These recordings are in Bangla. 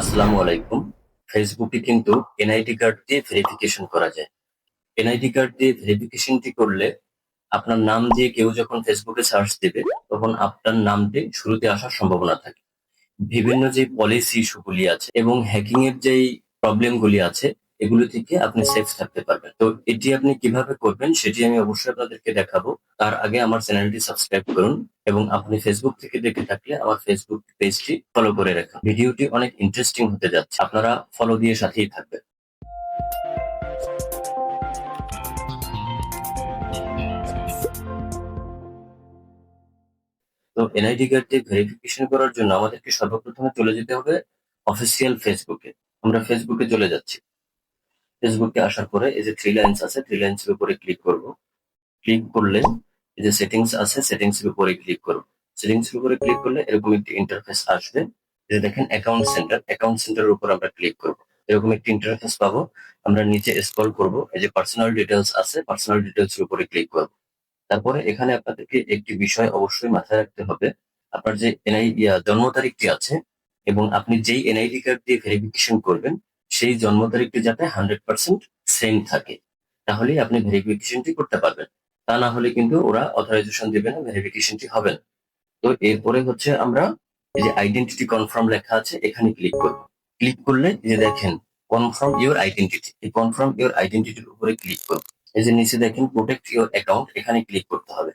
আসসালামু আলাইকুম। ফেসবুকে কিন্তু এনআইডি কার্ড দিয়ে ভেরিফিকেশন করা যায়। এনআইডি কার্ড দিয়ে ভেরিফিকেশনটি করলে আপনার নাম দিয়ে কেউ যখন ফেসবুকে সার্চ দেবে, তখন আপনার নামটি শুরুতে আসার সম্ভাবনা থাকে। বিভিন্ন যে পলিসি ইস্যুগুলি আছে এবং হ্যাকিং এর যেই প্রবলেমগুলি আছে, এগুলো থেকে আপনি সেফ থাকতে পারবেন। তো এটি আপনি কীভাবে করবেন, সেটি আমি অবশ্যই আপনাদেরকে দেখাবো। তার আগে আমার চ্যানেলটি সাবস্ক্রাইব করুন এবং আপনি ফেসবুক থেকে দেখে থাকলে আমার ফেসবুক পেজটি ফলো করে রাখুন। ভিডিওটি অনেক ইন্টারেস্টিং হতে যাচ্ছে। আপনারা ফলো দিয়ে সাথেই থাকবেন। তো এনআইডি কার্ড দিয়ে ভেরিফিকেশন করার জন্য আমাদেরকে সর্বপ্রথমে চলে যেতে হবে অফিসিয়াল ফেসবুকে আমরা ফেসবুকে চলে যাচ্ছি। ফেসবুকে আসার পরে এই যে থ্রি লাইন্স আছে থ্রি লাইন্সের উপরে ক্লিক করব। ক্লিক করলে এই যে সেটিংস আছে সেটিংস এর উপরে ক্লিক করব সেটিংস এর উপরে ক্লিক করলে এরকম একটি ইন্টারফেস আসবে। যে দেখেন অ্যাকাউন্ট সেন্টার অ্যাকাউন্ট সেন্টারের উপর আমরা ক্লিক করব। এরকম একটি ইন্টারফেস পাবো। আমরা নিচে স্ক্রল করব। এই যে পার্সোনাল ডিটেলস আছে পার্সোনাল ডিটেলস এর উপরে ক্লিক করব। তারপরে এখানে আপনাদেরকে একটি বিষয় অবশ্যই মাথায় রাখতে হবে। আপনার যে এনআই জন্ম তারিখটি আছে এবং আপনি যেই এনআইডি কার্ড দিয়ে ভেরিফিকেশন করবেন, সেই জন্ম তারিখটি যাতে হান্ড্রেড পার্সেন্ট সেম থাকে। তাহলেই আপনি ভেরিফিকেশনটি করতে পারবেন। তা না হলে কিন্তু ওরা অথরাইজেশন দেবে না ভেরিফিকেশনটি হবে না। তো এরপরে হচ্ছে আমরা এই যে আইডেন্টিটি কনফার্ম লেখা আছে, এখানে ক্লিক করব। ক্লিক করলে যে দেখেন কনফার্ম ইওর আইডেন্টিটি এই কনফার্ম ইওর আইডেন্টিটির উপরে ক্লিক করব। এই যে নিচে দেখেন প্রোটেক্ট ইওর অ্যাকাউন্ট এখানে ক্লিক করতে হবে।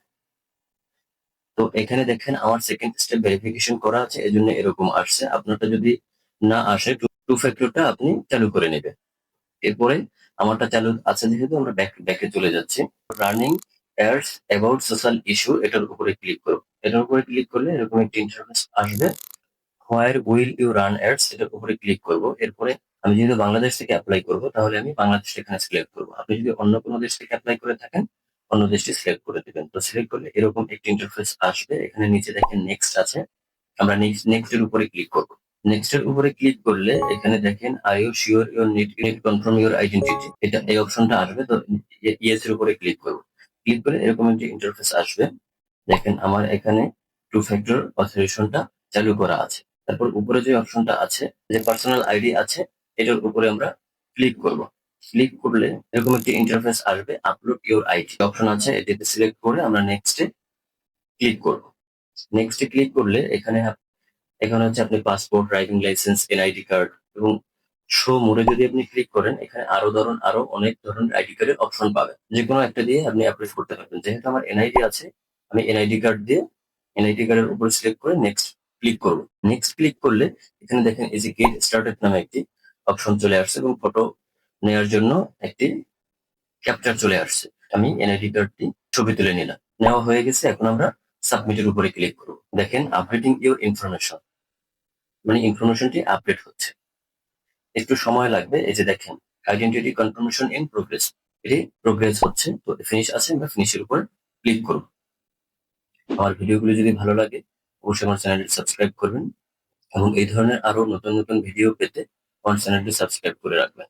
তো এখানে দেখেন, আমার সেকেন্ড স্টেপ ভেরিফিকেশন করা আছে এই জন্য এরকম আসছে। আপনারটা যদি না আসে টু ফ্যাক্টরটা আপনি চালু করে নেবেন। এরপরে আমারটা চালু আছে যেহেতু, আমরা ব্যাক ব্যাকে চলে যাচ্ছি। Running ads about social issue এটার উপরে ক্লিক করব এটার উপরে ক্লিক করলে এরকম একটি ইন্টারফেস আসবে। Where will you run ads এটার উপরে ক্লিক করব। এরপরে আমি যেহেতু বাংলাদেশ থেকে অ্যাপ্লাই করব, তাহলে আমি বাংলাদেশ এখানে সিলেক্ট করব। আপনি যদি অন্য কোনো দেশ থেকে অ্যাপ্লাই করে থাকেন, অন্য দেশটি সিলেক্ট করে দিবেন। তো সিলেক্ট করলে এরকম একটি ইন্টারফেস আসবে। এখানে নিচে দেখেন নেক্সট আছে। আমরা নেক্সট এর উপরে ক্লিক করব। নেক্সট এর উপরে ক্লিক করলে এখানে দেখেন I you sure your need need confirm your identity এটা এই অপশনটা আসবে। তো ইয়েস এর উপরে ক্লিক করব। ক্লিক করে এরকম একটি ইন্টারফেস আসবে। দেখেন আমার এখানে টু ফ্যাক্টর অথরাইজেশনটা চালু করা আছে। তারপর উপরে যে অপশনটা আছে, যে পার্সোনাল আইডি আছে, এটার উপরে আমরা ক্লিক করব। ক্লিক করলে এরকম একটি ইন্টারফেস আসবে আপলোড ইউর আইডি অপশন আছে, এটিতে সিলেক্ট করে আমরা নেক্সটে ক্লিক করব। নেক্সটে ক্লিক করলে এখানে এখানে হচ্ছে আপনি passport driving licence NID card এবং শো মোড়ে যদি আপনি ক্লিক করেন, এখানে আরও ধরন, আরও অনেক ধরনের আইডি কার্ডের অপশন পাবেন। যে কোনো একটা দিয়ে আপনি অ্যাপ্লাই করতে পারবেন। যেহেতু আমার এনআইডি আছে, আমি এনআইডি কার্ড দিয়ে এনআইডি কার্ডের উপর সিলেক্ট করে নেক্সট ক্লিক করব। নেক্সট ক্লিক করলে এখানে দেখেন এই যে গেট স্টার্টেড নামে একটি অপশন চলে আসছে এবং ফটো নেওয়ার জন্য একটি ক্যাপচার চলে আসছে। আমি এনআইডি কার্ডটি ছবি তুলে নিলাম। নেওয়া হয়ে গেছে, এখন আমরা সাবমিটের উপরে ক্লিক করব। দেখেন আপডেটিং ইউর ইনফরমেশন মানে ইনফরমেশনটি আপডেট হচ্ছে। একটু সময় লাগবে। এই যে দেখেন আইডেন্টিটি কনফার্মেশন ইন প্রোগ্রেস এটি প্রোগ্রেস হচ্ছে, তো ফিনিশ আছে আমরা ফিনিশের উপর ক্লিক করব আমার ভিডিওগুলো যদি ভালো লাগে, অবশ্যই আমার চ্যানেলটি সাবস্ক্রাইব করবেন এবং এই ধরনের আরও নতুন নতুন ভিডিও পেতে আমার চ্যানেলটি সাবস্ক্রাইব করে রাখবেন।